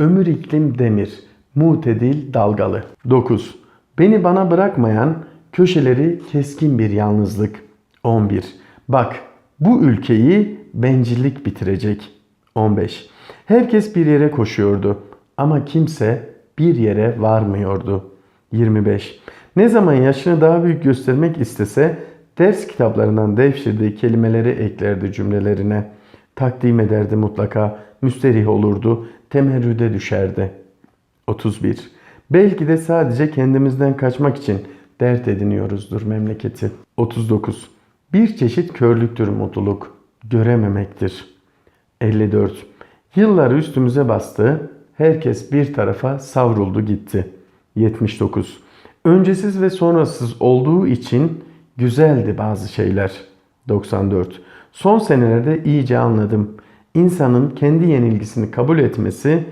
Ömür iklim demir, mutedil dalgalı. 9. Beni bana bırakmayan, köşeleri keskin bir yalnızlık. 11. Bak, bu ülkeyi bencillik bitirecek. 15. Herkes bir yere koşuyordu ama kimse bir yere varmıyordu. 25. Ne zaman yaşını daha büyük göstermek istese ders kitaplarından devşirdiği kelimeleri eklerdi cümlelerine. Takdim ederdi mutlaka, müsterih olurdu, temerrüde düşerdi. 31. Belki de sadece kendimizden kaçmak için dert ediniyoruzdur memleketi. 39. Bir çeşit körlüktür mutluluk, görememektir. 54. Yıllar üstümüze bastı, herkes bir tarafa savruldu gitti. 79. Öncesiz ve sonrasız olduğu için güzeldi bazı şeyler. 94. Son senelerde iyice anladım. İnsanın kendi yenilgisini kabul etmesi